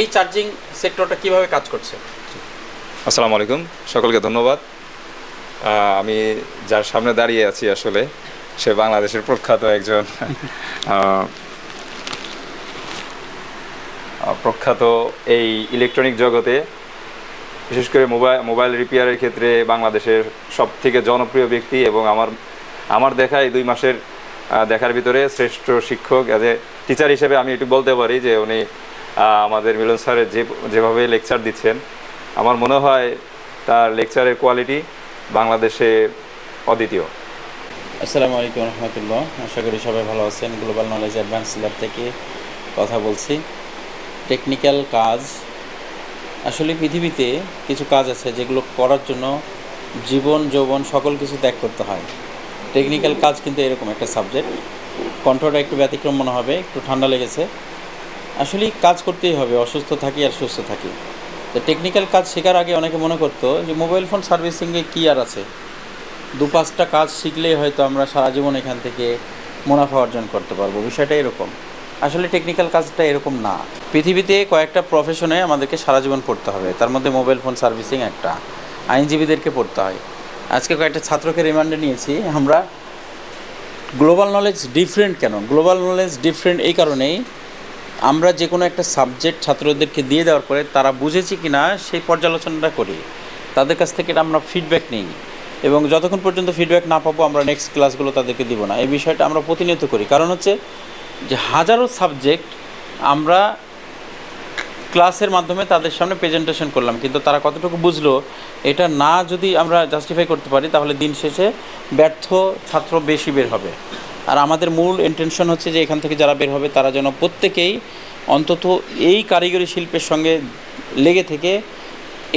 এই চার্জিং সেক্টরটা কীভাবে কাজ করছে? আসসালামু আলাইকুম, সকলকে ধন্যবাদ। আমি যার সামনে দাঁড়িয়ে আছি আসলে, সে বাংলাদেশের প্রখ্যাত একজন প্রখ্যাত এই ইলেকট্রনিক জগতে, বিশেষ করে মোবাইল মোবাইল রিপেয়ারের ক্ষেত্রে বাংলাদেশের সব থেকে জনপ্রিয় ব্যক্তি এবং আমার আমার দেখা এই দুই মাসের দেখার ভিতরে শ্রেষ্ঠ শিক্ষক অ্যাজ এ টিচার হিসেবে আমি একটু বলতে পারি যে উনি আমাদের মিলন স্যারের যে, যেভাবে লেকচার দিচ্ছেন, আমার মনে হয় তার লেকচারের কোয়ালিটি বাংলাদেশে অদ্বিতীয়। আসসালামু আলাইকুম রহমতুল্লাহ। আশা করি সবাই ভালো আছেন। গ্লোবাল নলেজ অ্যাডভান্স ল্যাব থেকে কথা বলছি। টেকনিক্যাল কাজ। আসলে পৃথিবীতে কিছু কাজ আছে যেগুলো করার জন্য জীবন, যৌবন সকল কিছু ত্যাগ করতে হয়। টেকনিক্যাল কাজ কিন্তু এরকম একটা সাবজেক্ট কণ্ঠটা একটু ব্যতিক্রম মনে হবে, একটু ঠান্ডা লেগেছে। আসলে কাজ করতেই হবে, অসুস্থ থাকি আর সুস্থ থাকি। তো টেকনিক্যাল কাজ শেখার আগে অনেকে মনে করতো যে মোবাইল ফোন সার্ভিসিংয়ে কী আর আছে? দু পাঁচটা কাজ শিখলেই হয়তো আমরা সারা জীবন এখান থেকে মুনাফা অর্জন করতে পারব, বিষয়টা এরকম। আসলে টেকনিক্যাল কাজটা এরকম না। পৃথিবীতে কয়েকটা প্রফেশনে আমাদেরকে সারা জীবন পড়তে হবে, তার মধ্যে মোবাইল ফোন সার্ভিসিং একটা, আইনজীবীদেরকে পড়তে হয়। আজকে কয়েকটা ছাত্রকে রিমান্ডে নিয়েছি, আমরা গ্লোবাল নলেজ ডিফারেন্ট কেন? গ্লোবাল নলেজ ডিফারেন্ট এই কারণেই আমরা যে কোনো একটা সাবজেক্ট ছাত্রদেরকে দিয়ে দেওয়ার পরে তারা বুঝেছে কি না সেই পর্যালোচনাটা করি। তাদের কাছ থেকে আমরা ফিডব্যাক নিই এবং যতক্ষণ পর্যন্ত ফিডব্যাক না পাবো, আমরা নেক্সট ক্লাসগুলো তাদেরকে দিব না। এই বিষয়টা আমরা প্রতিনিয়ত করি। কারণ হচ্ছে যে হাজারো সাবজেক্ট আমরা ক্লাসের মাধ্যমে তাদের সামনে প্রেজেন্টেশন করলাম, কিন্তু তারা কতটুকু বুঝলো, এটা না যদি আমরা জাস্টিফাই করতে পারি, তাহলে দিন শেষে ব্যর্থ ছাত্র বেশি বের হবে। আর আমাদের মূল ইন্টেনশন হচ্ছে যে এখান থেকে যারা বের হবে, তারা যেন প্রত্যেকেই অন্তত এই কারিগরি শিল্পের সঙ্গে লেগে থেকে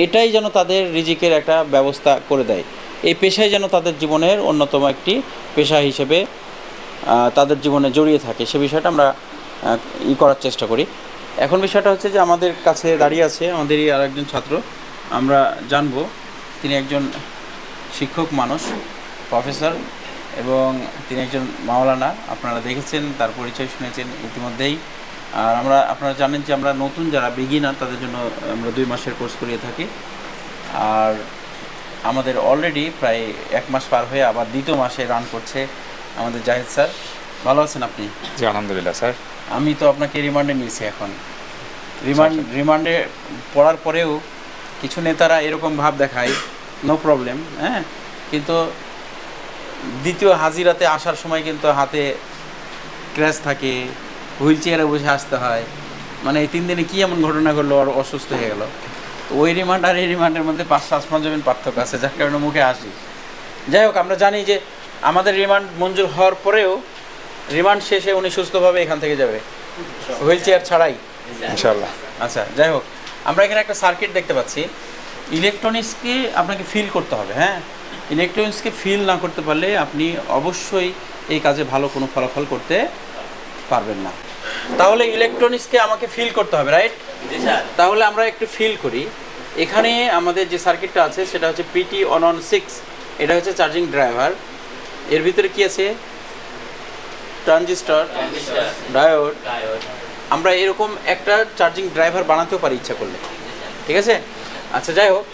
এটাই যেন তাদের রিজিকের একটা ব্যবস্থা করে দেয়। এই পেশাই যেন তাদের জীবনের অন্যতম একটি পেশা হিসেবে তাদের জীবনে জড়িয়ে থাকে। সে বিষয়টা আমরা ই করার চেষ্টা করি। এখন বিষয়টা হচ্ছে যে আমাদের কাছে দাঁড়িয়ে আছে আমাদেরই আর একজন ছাত্র। আমরা জানব, তিনি একজন শিক্ষক মানুষ, প্রফেসর। এবং তিনি একজন মাওলানা আপনারা দেখেছেন তার পরিচয় শুনেছেন ইতিমধ্যেই। আর আমরা আপনারা জানেন যে আমরা নতুন যারা বিগিনার তাদের জন্য আমরা দুই মাসের কোর্স করিয়ে থাকি। আর আমাদের অলরেডি প্রায় এক মাস পার হয়ে আবার দ্বিতীয় মাসে রান করছে আমাদের জাহিদ স্যার। ভালো আছেন আপনি? জি আলহামদুলিল্লাহ স্যার। আমি তো আপনাকে রিমান্ডে নিয়েছি এখন। রিমান্ড রিমান্ডে পড়ার পরেও কিছু নেতারা এরকম ভাব দেখায় নো প্রবলেম হ্যাঁ? কিন্তু দ্বিতীয় হাজিরাতে আসার সময় কিন্তু হাতে ক্র্যাশ থাকে হুইল চেয়ারে বসে আসতে হয়। মানে এই তিন দিনে কী এমন ঘটনা ঘটলো আর অসুস্থ হয়ে গেল। তো ওই রিমান্ড আর এই রিমান্ডের মধ্যে পাঁচশো আসমান জমিন পার্থক্য আছে যার কারণে মুখে আসি যাই হোক আমরা জানি যে আমাদের রিমান্ড মঞ্জুর হওয়ার পরেও রিমান্ড শেষে উনি সুস্থভাবে এখান থেকে যাবে। হুইল চেয়ার ছাড়াই। ইনশাল্লাহ আচ্ছা যাই হোক আমরা এখানে একটা সার্কিট দেখতে পাচ্ছি। ইলেকট্রনিক্সকে আপনাকে ফিল করতে হবে হ্যাঁ? ইলেকট্রনিক্সকে ফিল না করতে পারলে আপনি অবশ্যই এই কাজে ভালো কোনো ফলাফল করতে পারবেন না। তাহলে ইলেকট্রনিক্সকে আমাকে ফিল করতে হবে রাইট তাহলে আমরা একটু ফিল করি। এখানে আমাদের যে সার্কিটটা আছে সেটা হচ্ছে পিটি অন অন সিক্স এটা হচ্ছে চার্জিং ড্রাইভার এর ভিতরে কি আছে? ট্রানজিস্টর ডায়োড আমরা এরকম একটা চার্জিং ড্রাইভার বানাতেও পারি ইচ্ছা করলে। ঠিক আছে? আচ্ছা যাই হোক।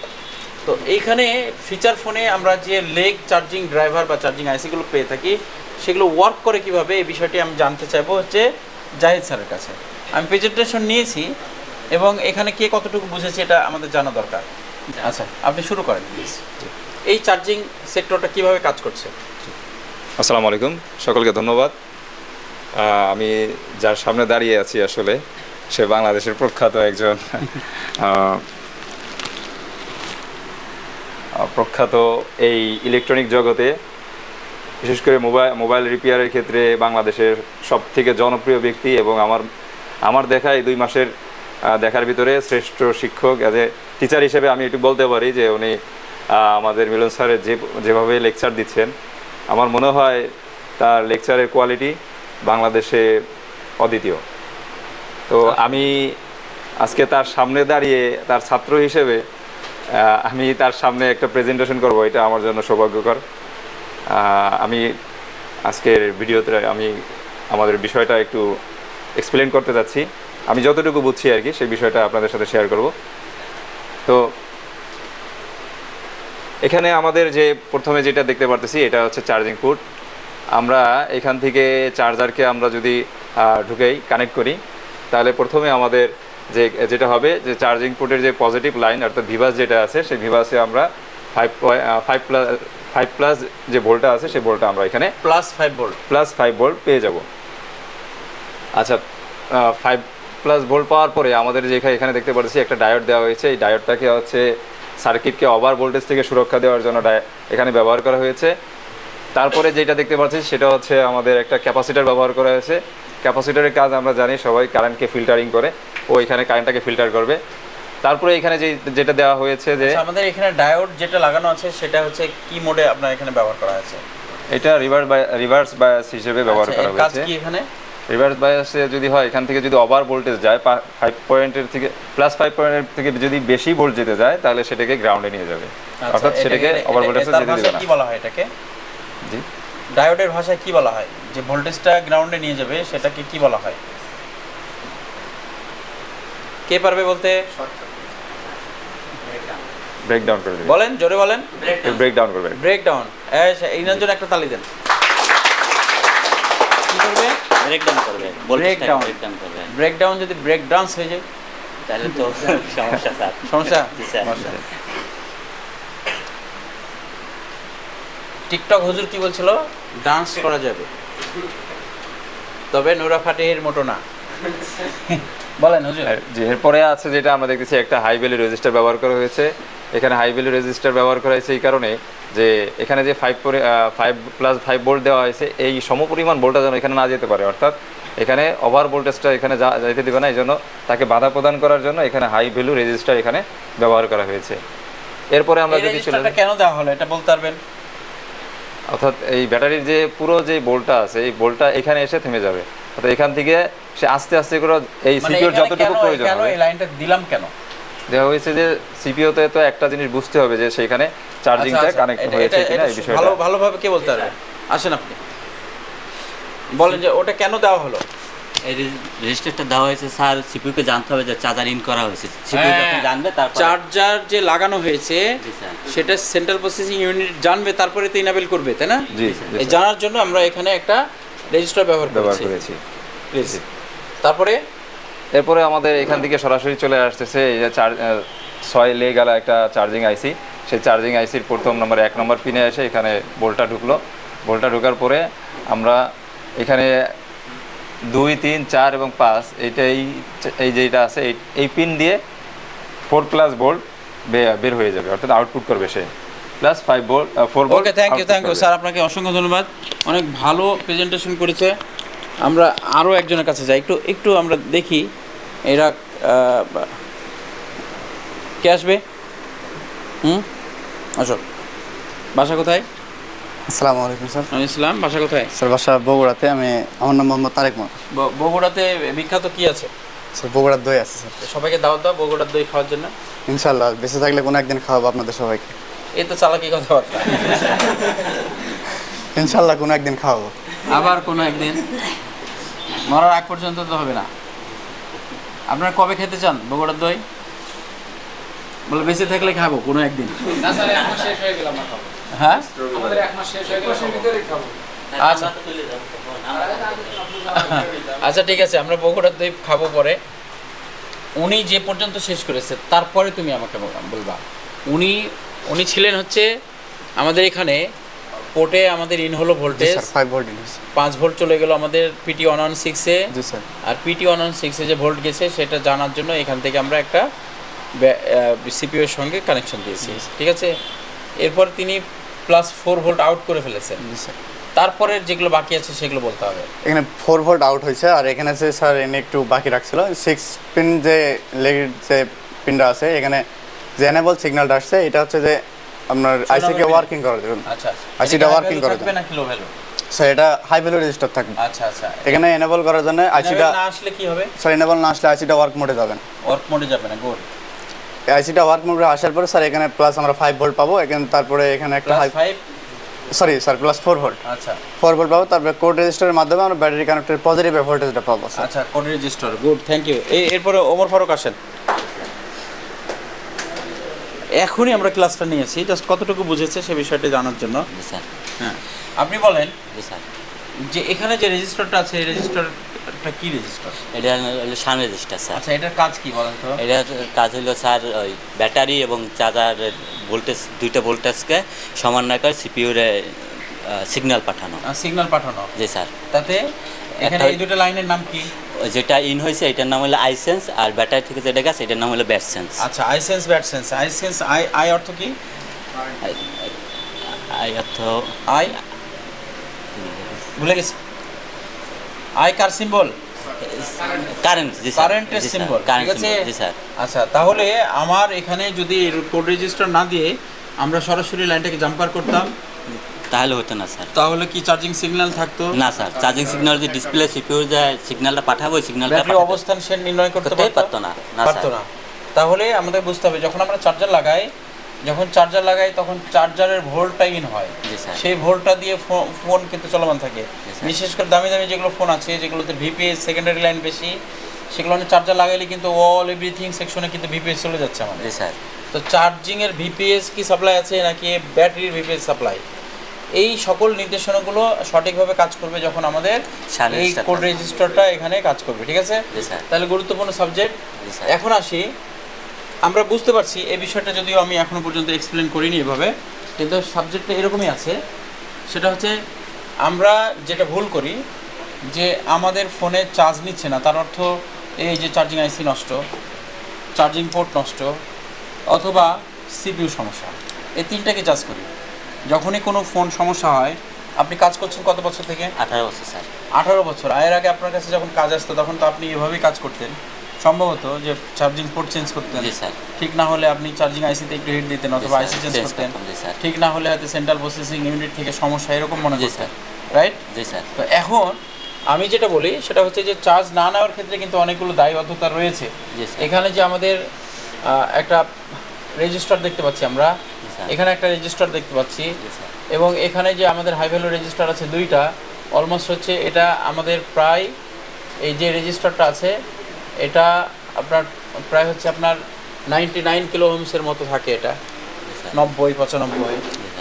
তো এইখানে ফিচার ফোনে আমরা যে লেগ চার্জিং ড্রাইভার বা চার্জিং আইসিগুলো পেয়ে থাকি, সেগুলো ওয়ার্ক করে কীভাবে, এই বিষয়টি আমি জানতে চাইব হচ্ছে জাহিদ স্যারের কাছে। আমি প্রেজেন্টেশন নিয়েছি এবং এখানে কে কতটুকু বুঝেছে এটা আমাদের জানা দরকার। আচ্ছা আপনি শুরু করেন প্লিজ এই চার্জিং সেক্টরটা কীভাবে কাজ করছে? আসসালামু আলাইকুম, সকলকে ধন্যবাদ। আমি যার সামনে দাঁড়িয়ে আছি আসলে, সে বাংলাদেশের প্রখ্যাত একজন। প্রখ্যাত এই ইলেকট্রনিক জগতে বিশেষ করে মোবাইল মোবাইল রিপেয়ারের ক্ষেত্রে বাংলাদেশের সব থেকে জনপ্রিয় ব্যক্তি এবং আমার আমার দেখা এই দুই মাসের দেখার ভিতরে শ্রেষ্ঠ শিক্ষক অ্যাজ এ টিচার হিসেবে আমি একটু বলতে পারি যে উনি আমাদের মিলন স্যারের যে যেভাবে লেকচার দিচ্ছেন আমার মনে হয় তার লেকচারের কোয়ালিটি বাংলাদেশে অদ্বিতীয়। তো আমি আজকে তার সামনে দাঁড়িয়ে তার ছাত্র হিসেবে আমি তার সামনে একটা প্রেজেন্টেশন করব, এটা আমার জন্য সৌভাগ্যকর। আমি আজকের ভিডিওতে আমি আমাদের বিষয়টা একটু এক্সপ্লেন করতে যাচ্ছি। আমি যতটুকু বুঝছি আর কি, সেই বিষয়টা আপনাদের সাথে শেয়ার করব। তো এখানে আমাদের যে প্রথমে যেটা দেখতে পারতেছি, এটা হচ্ছে চার্জিং পোর্ট আমরা এখান থেকে চার্জারকে আমরা যদি ঢুকেই কানেক্ট করি, তাহলে প্রথমে আমাদের যে যেটা হবে যে চার্জিং পোর্টের যে পজিটিভ লাইন অর্থাৎ ভিভাস যেটা আছে সেই ভিভাসে আমরা five five plus five plus যে বোল্টটা আছে সেই বোল্টটা আমরা এখানে plus five volt plus five volt পেয়ে যাব। আচ্ছা ফাইভ প্লাস ভোল্ট পাওয়ার পরে আমাদের যে এখানে- এখানে দেখতে পাচ্ছি একটা ডায়োড দেওয়া হয়েছে। এই ডায়োডটাকে হচ্ছে সার্কিটকে ওভার ভোল্টেজ থেকে সুরক্ষা দেওয়ার জন্য এখানে ব্যবহার করা হয়েছে। তারপরে যেটা দেখতে পাচ্ছি সেটা হচ্ছে আমাদের একটা ক্যাপাসিটার ব্যবহার করা হয়েছে। ক্যাপাসিটারের কাজ আমরা জানি সবাই কারেন্টকে ফিল্টারিং করে। ও এখানে কারেন্টটাকে ফিল্টার করবে। তারপরে এখানে যে যেটা দেওয়া হয়েছে যে আচ্ছা, আমাদের এখানে ডায়োড যেটা লাগানো আছে সেটা হচ্ছে কি মোডে আপনার এখানে ব্যবহার করা আছে এটা রিভার্স রিভার্স বায়াস হিসেবে ব্যবহার আচ্ছা, করা এর কাজ কি এখানে? রিভার্স বায়াসে যদি হয় এখান থেকে যদি ওভার ভোল্টেজ যায় ফাইভ পয়েন্টের থেকে প্লাস ফাইভ পয়েন্টের থেকে যদি বেশি ভোল্ট যেতে যায় তাহলে সেটাকে গ্রাউন্ডে নিয়ে যাবে। আচ্ছা, অর্থাৎ সেটাকে ওভার ভোল্টেজে যেতে দেবে না। কি বলা হয় এটাকে? জি। ডায়োডের ভাষায় কি বলা হয়? যে ভোল্টেজটা গ্রাউন্ডে নিয়ে যাবে সেটাকে কি বলা হয়? কে পারবে বলতে? ব্রেকডাউন করে দেবে। বলেন জোরে বলেন। ব্রেকডাউন করবে। ব্রেক ডাউন এইনার জন্য একটা তালি দেন। কি করবে? ব্রেকডাউন করবে. ব্রেকডাউন করবে। ব্রেক ডাউন যদি ব্রেক ডান্স হয়ে যায়। তাহলে তো সমস্যা স্যার। সমস্যা? জি স্যার। টিকটক হুজুর কি বলছিল? ডান্স করা যাবে। তবে নোরা ফাটেহির মতো না। বলেন হুজুর। আর এরপরে আছে যেটা আমরা দেখতেছি একটা হাই ভ্যালু রেজিস্টার ব্যবহার করা হয়েছে। এখানে হাই ভ্যালু রেজিস্টার ব্যবহার করা হয়েছে এই কারণে যে এখানে যে five five plus five volt দেওয়া হয়েছে এই সমপরিমাণ ভোল্টটা যেন এখানে না যেতে পারে। অর্থাৎ এখানে ওভার ভোল্টেজটা এখানে যা যাইতে দেবে না এই জন্য তাকে বাধা প্রদান করার জন্য এখানে হাই ভ্যালু রেজিস্টার এখানে ব্যবহার করা হয়েছে। এরপরে আমরা যদি কেন দেওয়া হলো? এটা বলতে পারবেন? অর্থাৎ এই ব্যাটারির যে পুরো যে বোল্টটা আছে এই বোল্টটা এখানে এসে থেমে যাবে। অর্থাৎ এখান থেকে সে আস্তে আস্তে করে এই মানে সিকিউর এখানে যতটুকু প্রয়োজন কেন হবে। এই লাইনটা দিলাম কেন? দেওয়া হয়েছে যে সিপিওতে তো একটা জিনিস বুঝতে হবে যে সেখানে চার্জিংটা আচ্ছা, আচ্ছা, কানেক্ট হয়েছে কিনা এই বিষয়টা। ভালো ভালোভাবে কে বলতে পারবে? আসেন আপনি। বলেন যে ওটা কেন দেওয়া হলো? এই রেজিস্টারটা দেওয়া হয়েছে স্যার। সিপিউকে জানতে হবে যে চার্জার ইন করা হয়েছে। সিপিউ হ্যাঁ। যখন জানবে তারপর চার্জার যে লাগানো হয়েছে সেটা সেন্ট্রাল প্রসেসিং ইউনিট জানবে তারপরে তো ইনাবেল করবে তাই না? জি জানার জন্য আমরা এখানে একটা রেজিস্টার ব্যবহার ব্যবহার করেছি। করেছি। প্লিজ তারপরে? এরপরে আমাদের এখান থেকে সরাসরি চলে আসতেছে এই যে চার ছয় লে গেলা একটা চার্জিং আইসি। সেই চার্জিং আইসির প্রথম নম্বর এক নম্বর পিনে এসে এখানে বোল্টটা ঢুকলো। বোল্টটা ঢোকার পরে আমরা এখানে দুই তিন চার এবং পাঁচ এইটাই এই যেটা আছে এই এই পিন দিয়ে ফোর প্লাস বোল্ট বের হয়ে যাবে অর্থাৎ আউটপুট করবে সে। Plus five volt four volt okay thank you thank you sir আপনাকে অসংখ্য ধন্যবাদ। অনেক ভালো প্রেজেন্টেশন করেছে। আমরা আরও একজনের কাছে যাই। একটু একটু আমরা দেখি। এরা কে আসবে? হুম? আসো। বাসা কোথায়? আসসালামু আলাইকুম স্যার। আমি ইসলাম বাসা কোথায়? স্যার বাসা বগুড়াতে। আমি আমার নাম মোহাম্মদ তারেক ব- বগুড়াতে বিখ্যাত কি আছে? স্যার বগুড়ার দই আছে স্যার। সবাইকে দাওয়াত দাও বগুড়ার দই খাওয়ার জন্য। ইনশাল্লাহ বেঁচে থাকলে কোনো একদিন খাওয়াবো আপনাদের সবাইকে। এই তো চালাকি কথাবার্তা। ইনশাল্লাহ কোনো একদিন খাওয়াবো। আবার কোনো একদিন? মরার আগ পর্যন্ত তো হবে না। আপনারা কবে খেতে চান বগুড়ার দই? বলে বেঁচে থাকলে খাব কোনো একদিন। হ্যাঁ আচ্ছা। আমরা তো চলে যাব তখন। আমরা- আচ্ছা। ঠিক আছে আমরা বগুড়ার দই খাব পরে। উনি যে পর্যন্ত শেষ করেছে তারপরে তুমি আমাকে বলবা উনি উনি ছিলেন হচ্ছে আমাদের এখানে পোর্টে আমাদের ইন হলো ভোল্টেজ ফাইভ ভোল্ট পাঁচ ভোল্ট চলে গেল আমাদের পিটি ওয়ান ওয়ান সিক্সে জি স্যার। আর পিটি ওয়ান ওয়ান সিক্সে যে ভোল্ট গেছে সেটা জানার জন্য এখান থেকে আমরা একটা সিপিও এর সঙ্গে কানেকশন দিয়েছি। ঠিক আছে? এরপর তিনি প্লাস ফোর ভোল্ট আউট করে ফেলেছেন। জি স্যার। তারপরে যেগুলো বাকি আছে সেগুলো বলতে হবে। এখানে ফোর ভোল্ট আউট হয়েছে আর এখানে যে স্যার এনে একটু বাকি রাখছিল সিক্স পিন যে লেগের যে পিনটা আছে এখানে যে এনেবল সিগন্যালটা আসছে এটা হচ্ছে যে আপনার আইসিকে ওয়ার্কিং করার জন্য আচ্ছা আচ্ছা, এটা working করে থাকবে দাও। না কিলো ভ্যালু স্যার এটা হাই ভ্যালু রেজিস্টার থাকবে। আচ্ছা আচ্ছা। এখানে এনেবল করার জন্য আইসিটা না আসলে কি হবে? স্যার এনেবল না আসলে আইসিটা ওয়ার্ক মোডে যাবেন। ওয়ার্ক মোডে যাবে না গুড আইসিটা ওয়ার্ক মোডে আসার পরে স্যার এখানে প্লাস আমরা ফাইভ ভোল্ট পাবো। এখানে তারপরে এখানে একটা plus high five sorry sir plus four volt আচ্ছা। ফোর ভোল্ট পাবো তারপরে কোড রেজিস্টারের মাধ্যমে আমরা ব্যাটারি কানেক্টের পজিটিভ ভোল্টেজটা পাবো স্যার আচ্ছা code resistor good thank you এরপরে ওমর ফারুক আসেন। এখনই আমরা ক্লাসটা নিয়েছি জাস্ট কতটুকু বুঝেছে সে বিষয়টি জানার জন্য। স্যার। হ্যাঁ আপনি বলেন স্যার। যে এখানে যে রেজিস্টারটা আছে এই রেজিস্টারটা কি রেজিস্টার? এটা হলো সান রেজিস্টার স্যার। আচ্ছা এটার কাজ কি বলেন তো? এটার কাজ হলো স্যার ওই ব্যাটারি এবং চার্জারের ভোল্টেজ দুইটা ভোল্টেজকে সমন্বয় করে সিপিউরে সিগন্যাল পাঠানো। সিগন্যাল পাঠানো। জি স্যার। তাতে এখানে এই দুটো লাইনের নাম কি? যেটা ইন হয়েছে এটার নাম হলো আইসেন্স আর ব্যাটারি থেকে যেটা গেছে এটার নাম হলো ব্যাটসেন্স আচ্ছা I sense bad sense I I অর্থ কি? আই অর্থ আই ভুলে গেছি। আই কার সিম্বল কারেন্ট জি স্যার কারেন্টের সিম্বল ঠিক আছে? জি স্যার আচ্ছা তাহলে আমার এখানে যদি কোড রেজিস্টার না দিয়ে আমরা সরাসরি লাইনটাকে জাম্পার করতাম। তাহলে হতো না স্যার। তাহলে কি চার্জিং সিগন্যাল থাকতো? না স্যার। চার্জিং সিগন্যাল যে ডিসপ্লে সিপিউর যে সিগন্যালটা পাঠাবো সিগন্যালটা ব্যাটারি অবস্থান সে নির্ণয় করতে করতেই পারতো? না। না পারতো না। তাহলে আমাদের বুঝতে হবে যখন আমরা চার্জার লাগাই যখন চার্জার লাগাই তখন চার্জারের ভোল্টটা ইন হয়। স্যার। সেই ভোল্টটা দিয়ে ফো- ফোন কিন্তু চলমান থাকে। বিশেষ করে দামি দামি যেগুলো ফোন আছে যেগুলোতে ভিপিএস সেকেন্ডারি লাইন বেশি সেগুলো চার্জার লাগাইলে কিন্তু অল এভরিথিং সেকশনে কিন্তু ভিপিএস চলে যাচ্ছে আমাদের। স্যার। তো চার্জিংয়ের ভিপিএস কি সাপ্লাই আছে নাকি ব্যাটারির ভিপিএস সাপ্লাই এই সকল নির্দেশনাগুলো সঠিকভাবে কাজ করবে যখন আমাদের এই কোড রেজিস্টারটা এখানে কাজ করবে ঠিক আছে? তাহলে গুরুত্বপূর্ণ সাবজেক্ট। এখন আসি। আমরা বুঝতে পারছি এই বিষয়টা যদিও আমি এখনও পর্যন্ত এক্সপ্লেন করিনি এভাবে কিন্তু সাবজেক্টটা এরকমই আছে। সেটা হচ্ছে আমরা যেটা ভুল করি যে আমাদের ফোনে চার্জ নিচ্ছে না তার অর্থ এই যে চার্জিং আইসি নষ্ট চার্জিং পোর্ট নষ্ট অথবা সিপিইউ সমস্যা এই তিনটাকে চার্জ করি। যখনই কোনো ফোন সমস্যা হয় আপনি কাজ করছেন কত বছর থেকে? আঠারো বছর স্যার। আঠারো বছর। আয়ের আগে আপনার কাছে যখন কাজ আসতো তখন তো আপনি এভাবেই কাজ করতেন। সম্ভবত যে চার্জিং পোর্ট চেঞ্জ করতেন। স্যার। ঠিক না হলে আপনি চার্জিং আইসিতে একটু হিট দিতেন অথবা আইসি চেঞ্জ করতেন। স্যার। ঠিক না হলে হয়তো সেন্ট্রাল প্রসেসিং ইউনিট থেকে সমস্যা এরকম মনে করতেন। স্যার। রাইট জি স্যার। তো এখন আমি যেটা বলি সেটা হচ্ছে যে চার্জ না নেওয়ার ক্ষেত্রে কিন্তু অনেকগুলো দায়বদ্ধতা রয়েছে। এখানে যে আমাদের একটা রেজিস্টার দেখতে পাচ্ছি আমরা। এখানে একটা রেজিস্টার দেখতে পাচ্ছি। এবং এখানে যে আমাদের হাই ভ্যালু রেজিস্টার আছে দুইটা অলমোস্ট হচ্ছে এটা আমাদের প্রায় এই যে রেজিস্টারটা আছে এটা আপনার প্রায় হচ্ছে আপনার নাইনটি নাইন কিলো হোমসের মতো থাকে এটা। নব্বই পঁচানব্বই।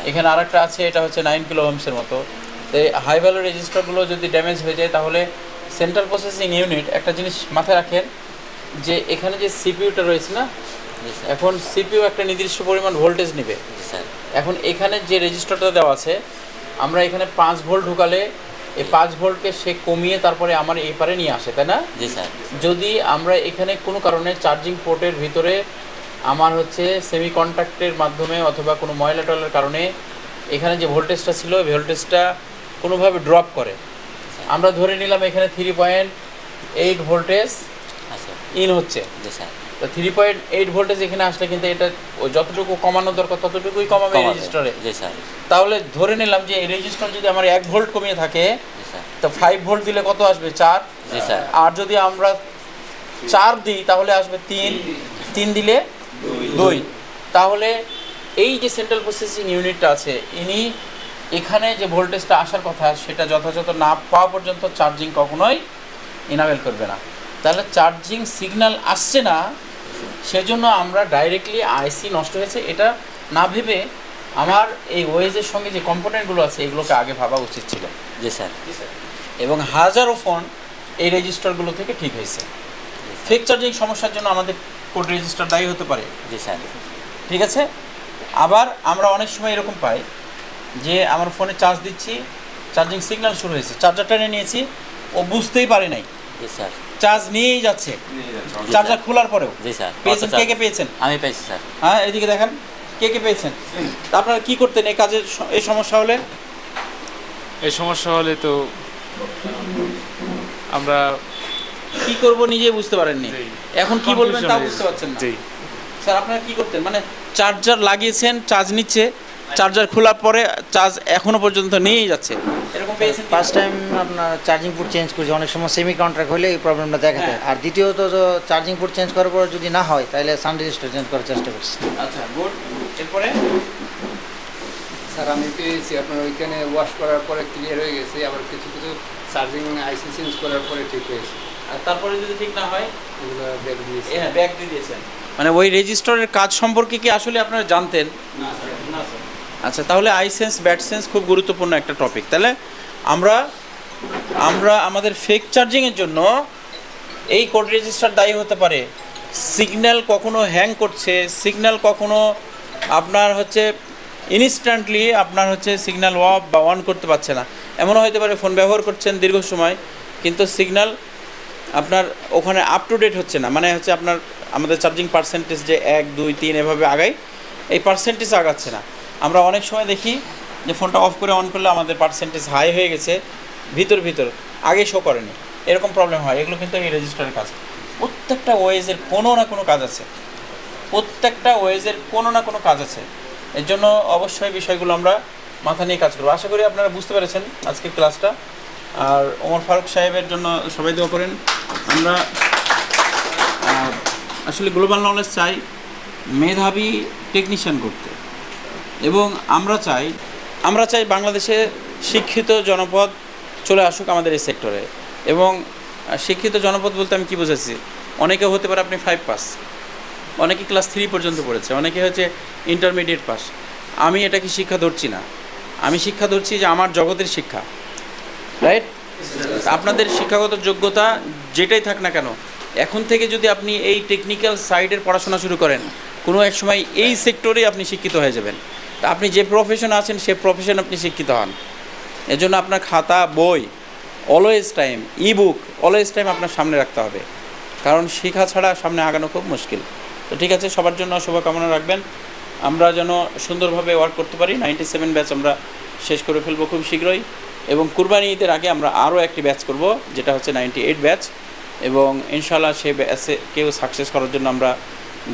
এখানে আরেকটা আছে এটা হচ্ছে নাইন কিলো হোমসের মতো। তো এই হাই ভ্যালু রেজিস্টারগুলো যদি ড্যামেজ হয়ে যায় তাহলে সেন্ট্রাল প্রসেসিং ইউনিট একটা জিনিস মাথায় রাখেন যে এখানে যে সিপিউটা রয়েছে না এখন সিপিইউ একটা নির্দিষ্ট পরিমাণ ভোল্টেজ নেবে। স্যার। এখন এখানে যে রেজিস্টারটা দেওয়া আছে আমরা এখানে পাঁচ ভোল্ট ঢুকালে এই পাঁচ ভোল্টকে সে কমিয়ে তারপরে আমার এই পারে নিয়ে আসে তাই না? জি স্যার। যদি আমরা এখানে কোনো কারণে চার্জিং পোর্টের ভিতরে আমার হচ্ছে সেমি কন্ট্যাক্টের মাধ্যমে অথবা কোনো ময়লা টয়লার কারণে এখানে যে ভোল্টেজটা ছিল ওই ভোল্টেজটা কোনোভাবে ড্রপ করে। আমরা ধরে নিলাম এখানে থ্রি পয়েন্ট এইট ভোল্টেজ আচ্ছা ইন হচ্ছে। জি স্যার। তো থ্রি পয়েন্ট এইট ভোল্টেজ এখানে আসলে কিন্তু এটা যতটুকু কমানো দরকার ততটুকুই কমাবে এই। রেজিস্টারে। জি স্যার। তাহলে ধরে নিলাম যে এই রেজিস্টার যদি আমার এক ভোল্ট কমিয়ে থাকে স্যার। তো ফাইভ ভোল্ট দিলে কত আসবে? চার? জি স্যার। আর যদি আমরা চার দিই তাহলে আসবে তিন। তিন দিলে দুই। তাহলে এই যে সেন্ট্রাল প্রসেসিং ইউনিটটা আছে ইনি এখানে যে ভোল্টেজটা আসার কথা সেটা যথাযথ না পাওয়া পর্যন্ত চার্জিং কখনোই ইনাবেল করবে না। তাহলে চার্জিং সিগন্যাল আসছে না সেজন্য আমরা ডাইরেক্টলি আইসি নষ্ট হয়েছে। এটা না ভেবে আমার এই ওয়েজের সঙ্গে যে কম্পোনেন্টগুলো আছে এগুলোকে আগে ভাবা উচিত ছিল। জি স্যার। এবং হাজারো ফোন এই রেজিস্টারগুলো থেকে ঠিক হয়েছে। ফেক চার্জিং সমস্যার জন্য আমাদের কোড রেজিস্টার দায়ী হতে পারে। জি স্যার। ঠিক আছে? আবার আমরা অনেক সময় এরকম পাই যে আমার ফোনে চার্জ দিচ্ছি চার্জিং সিগন্যাল শুরু হয়েছে। চার্জার টেনে নিয়েছি ও বুঝতেই পারে নাই। জি স্যার। চার্জ নিয়েই যাচ্ছে। চার্জার খোলার পরেও। জি স্যার। পেয়েছেন? কে কে পেয়েছেন? আমি পেয়েছি স্যার। হ্যাঁ এদিকে দেখেন। কে কে পেয়েছেন? আপনারা কি করতেন? এই কাজের এই সমস্যা হলে? এই সমস্যা হলে তো আমরা কি করব নিজে বুঝতে পারেননি। এখন কি বলবেন তা বুঝতে পারছেন না। জি। স্যার আপনারা কি করতেন? মানে চার্জার লাগিয়েছেন চার্জ নিচ্ছে। চার্জার খোলার পরে চার্জ এখনও পর্যন্ত নিয়েই যাচ্ছে। এরকম ফার্স্ট টাইম আপনার চার্জিং পোর্ট চেঞ্জ করছি অনেক সময় সেমি কন্ট্রাক্ট হলে এই প্রবলেমটা দেখা দেয় আর দ্বিতীয়ত চার্জিং পোর্ট চেঞ্জ করার পর যদি না হয় তাহলে সান রেজিস্টার চেঞ্জ করার চেষ্টা করছি। আচ্ছা গুড এরপরে? স্যার আমি পেয়েছি আপনার ওইখানে ওয়াশ করার পরে ক্লিয়ার হয়ে গেছে আবার কিছু কিছু চার্জিং আইসি চেঞ্জ করার পরে ঠিক হয়েছে। আর তারপরে যদি ঠিক না হয়? এগুলো ব্যাগ দিয়েছি। হ্যাঁ ব্যাগ দিয়ে দিয়েছেন। মানে ওই রেজিস্টারের কাজ সম্পর্কে কি আসলে আপনারা জানতেন? আচ্ছা তাহলে আই সেন্স ব্যাড সেন্স খুব গুরুত্বপূর্ণ একটা টপিক তাহলে আমরা আমরা আমাদের ফেক চার্জিংয়ের জন্য এই কোড রেজিস্টার দায়ী হতে পারে। সিগন্যাল কখনো হ্যাং করছে সিগন্যাল কখনো আপনার হচ্ছে ইনস্ট্যান্টলি আপনার হচ্ছে সিগন্যাল অফ বা অন করতে পারছে না। এমনও হতে পারে ফোন ব্যবহার করছেন দীর্ঘ সময়, কিন্তু সিগন্যাল আপনার ওখানে আপ টু ডেট হচ্ছে না। মানে হচ্ছে আপনার, আমাদের চার্জিং পার্সেন্টেজ যে এক, দুই, তিন, এভাবে আগাই এই পার্সেন্টেজ আগাচ্ছে না। আমরা অনেক সময় দেখি যে ফোনটা অফ করে অন করলে আমাদের পার্সেন্টেজ হাই হয়ে গেছে, ভিতর ভিতর। আগে শো করেনি। এরকম প্রবলেম হয়। এগুলো কিন্তু এই রেজিস্টারের কাজ। প্রত্যেকটা ওয়েজের কোনো না কোনো কাজ আছে। প্রত্যেকটা ওয়েজের কোনো না কোনো কাজ আছে। এর জন্য অবশ্যই বিষয়গুলো আমরা মাথা নিয়ে কাজ করব। আশা করি আপনারা বুঝতে পেরেছেন আজকের ক্লাসটা। আর ওমর ফারুক সাহেবের জন্য সবাই দোয়া করেন। আমরা আসলে গ্লোবাল নলেজ চাই মেধাবী টেকনিশিয়ান করতে। এবং আমরা চাই আমরা চাই বাংলাদেশে শিক্ষিত জনপদ চলে আসুক আমাদের এই সেক্টরে এবং শিক্ষিত জনপদ বলতে আমি কী বোঝাচ্ছি? অনেকে হতে পারে আপনি ফাইভ পাস অনেকে ক্লাস থ্রি পর্যন্ত পড়েছে, অনেকে হচ্ছে ইন্টারমিডিয়েট পাস আমি এটাকে শিক্ষা ধরছি না। আমি শিক্ষা ধরছি যে আমার জগতের শিক্ষা রাইট আপনাদের শিক্ষাগত যোগ্যতা যেটাই থাক না কেন, এখন থেকে যদি আপনি এই টেকনিক্যাল সাইডের পড়াশোনা শুরু করেন, কোনো এক সময় এই সেক্টরেই আপনি শিক্ষিত হয়ে যাবেন। আপনি যে প্রফেশন আছেন, সে প্রফেশন আপনি শিক্ষিত হন। এজন্য আপনার খাতা, বই অলওয়েজ টাইম ই বুক অলওয়েজ টাইম আপনার সামনে রাখতে হবে। কারণ শিখা ছাড়া সামনে আগানো খুব মুশকিল। তো ঠিক আছে, সবার জন্য শুভকামনা রাখবেন। আমরা যেন সুন্দরভাবে ওয়ার্ক করতে পারি। নাইনটি সেভেন ব্যাচ আমরা শেষ করে ফেলব খুব শীঘ্রই। এবং কুরবানি ঈদের আগে আমরা আরও একটি ব্যাচ করব, যেটা হচ্ছে নাইনটি এইট ব্যাচ এবং ইনশাল্লাহ সে ব্যাচে কেউ সাকসেস করার জন্য আমরা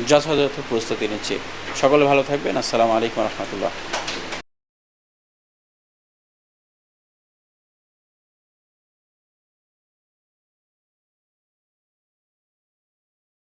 যথাযথ প্রস্তুতি নিচ্ছে। সকলে ভালো থাকবেন। আসসালামু আলাইকুম রহমতুল্লাহ।